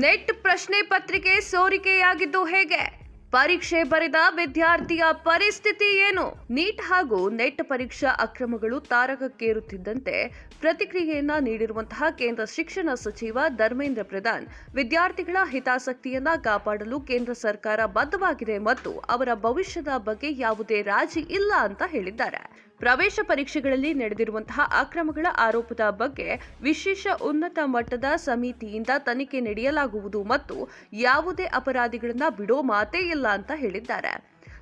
Net ಪ್ರಶ್ನೆ ಪತ್ರಿಕೆ ಸೋರಿಕೆಯಾಗಿದ್ದು ಹೇಗೆ? ಪರೀಕ್ಷೆ ಬರೆದ ವಿದ್ಯಾರ್ಥಿಯ ಪರಿಸ್ಥಿತಿ ಏನು? ನೀಟ್ ಹಾಗೂ ನೆಟ್ ಪರೀಕ್ಷಾ ಅಕ್ರಮಗಳು ತಾರಕಕ್ಕೇರುತ್ತಿದ್ದಂತೆ ಪ್ರತಿಕ್ರಿಯೆಯನ್ನ ನೀಡಿರುವಂತಹ ಕೇಂದ್ರ ಶಿಕ್ಷಣ ಸಚಿವ ಧರ್ಮೇಂದ್ರ ಪ್ರಧಾನ್ ವಿದ್ಯಾರ್ಥಿಗಳ ಹಿತಾಸಕ್ತಿಯನ್ನ ಕಾಪಾಡಲು ಕೇಂದ್ರ ಸರ್ಕಾರ ಬದ್ಧವಾಗಿದೆ ಮತ್ತು ಅವರ ಭವಿಷ್ಯದ ಬಗ್ಗೆ ಯಾವುದೇ ರಾಜಿ ಇಲ್ಲ ಅಂತ ಹೇಳಿದ್ದಾರೆ. ಪ್ರವೇಶ ಪರೀಕ್ಷೆಗಳಲ್ಲಿ ನಡೆದಿರುವಂತಹ ಅಕ್ರಮಗಳ ಆರೋಪದ ಬಗ್ಗೆ ವಿಶೇಷ ಉನ್ನತ ಮಟ್ಟದ ಸಮಿತಿಯಿಂದ ತನಿಖೆ ನಡೆಯಲಾಗುವುದು ಮತ್ತು ಯಾವುದೇ ಅಪರಾಧಿಗಳನ್ನ ಬಿಡೋ ಮಾತೇ ಇಲ್ಲ ಅಂತ ಹೇಳಿದ್ದಾರೆ.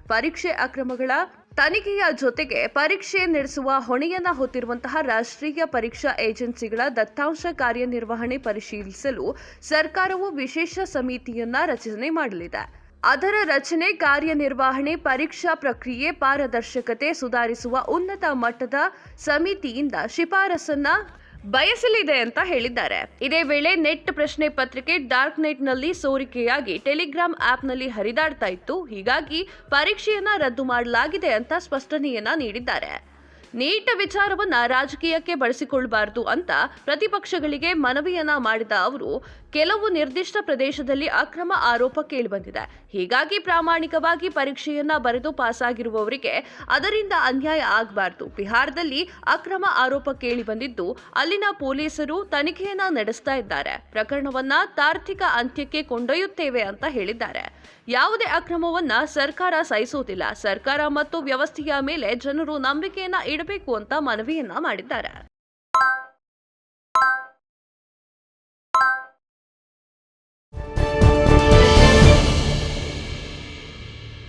ಪರೀಕ್ಷೆ ಅಕ್ರಮಗಳ ತನಿಖೆಯ ಜೊತೆಗೆ ಪರೀಕ್ಷೆ ನಡೆಸುವ ಹೊಣೆಯನ್ನ ಹೊತ್ತಿರುವಂತಹ ರಾಷ್ಟ್ರೀಯ ಪರೀಕ್ಷಾ ಏಜೆನ್ಸಿಗಳ ದತ್ತಾಂಶ ಕಾರ್ಯನಿರ್ವಹಣೆ ಪರಿಶೀಲಿಸಲು ಸರ್ಕಾರವು ವಿಶೇಷ ಸಮಿತಿಯನ್ನ ರಚನೆ ಮಾಡಲಿದೆ. ಅದರ ರಚನೆ, ಕಾರ್ಯನಿರ್ವಹಣೆ, ಪರೀಕ್ಷಾ ಪ್ರಕ್ರಿಯೆ, ಪಾರದರ್ಶಕತೆ ಸುಧಾರಿಸುವ ಉನ್ನತ ಮಟ್ಟದ ಸಮಿತಿಯಿಂದ ಶಿಫಾರಸನ್ನ ಬಯಸಲಿದೆ ಅಂತ ಹೇಳಿದ್ದಾರೆ. ಇದೇ ವೇಳೆ ನೆಟ್ ಪ್ರಶ್ನೆ ಪತ್ರಿಕೆ ಡಾರ್ಕ್ ನೆಟ್ನಲ್ಲಿ ಸೋರಿಕೆಯಾಗಿ ಟೆಲಿಗ್ರಾಮ್ ಆಪ್ನಲ್ಲಿ ಹರಿದಾಡ್ತಾ ಇತ್ತು. ಹೀಗಾಗಿ ಪರೀಕ್ಷೆಯನ್ನ ರದ್ದು ಮಾಡಲಾಗಿದೆ ಅಂತ ಸ್ಪಷ್ಟನೆಯನ್ನ ನೀಡಿದ್ದಾರೆ. ನೀಟ್ ವಿಚಾರವನ್ನ ರಾಜಕೀಯಕ್ಕೆ ಬಳಸಿಕೊಳ್ಳಬಾರದು ಅಂತ ಪ್ರತಿಪಕ್ಷಗಳಿಗೆ ಮನವಿಯನ್ನ ಮಾಡಿದ ಅವರು, ಕೆಲವು ನಿರ್ದಿಷ್ಟ ಪ್ರದೇಶದಲ್ಲಿ ಅಕ್ರಮ ಆರೋಪ ಕೇಳಿಬಂದಿದೆ. ಹೀಗಾಗಿ ಪ್ರಾಮಾಣಿಕವಾಗಿ ಪರೀಕ್ಷೆಯನ್ನ ಬರೆದು ಪಾಸಾಗಿರುವವರಿಗೆ ಅದರಿಂದ ಅನ್ಯಾಯ ಆಗಬಾರದು. ಬಿಹಾರದಲ್ಲಿ ಅಕ್ರಮ ಆರೋಪ ಕೇಳಿ ಬಂದಿದ್ದು ಅಲ್ಲಿನ ಪೊಲೀಸರು ತನಿಖೆಯನ್ನ ನಡೆಸ್ತಾ ಇದ್ದಾರೆ. ಪ್ರಕರಣವನ್ನ ತಾರ್ಕಿಕ ಅಂತ್ಯಕ್ಕೆ ಕೊಂಡೊಯ್ಯುತ್ತೇವೆ ಅಂತ ಹೇಳಿದ್ದಾರೆ. ಯಾವುದೇ ಅಕ್ರಮವನ್ನ ಸರ್ಕಾರ ಸಹಿಸುವುದಿಲ್ಲ. ಸರ್ಕಾರ ಮತ್ತು ವ್ಯವಸ್ಥೆಯ ಮೇಲೆ ಜನರು ನಂಬಿಕೆಯನ್ನ ಇಡಬೇಕು ಅಂತ ಮನವಿಯನ್ನ ಮಾಡಿದ್ದಾರೆ.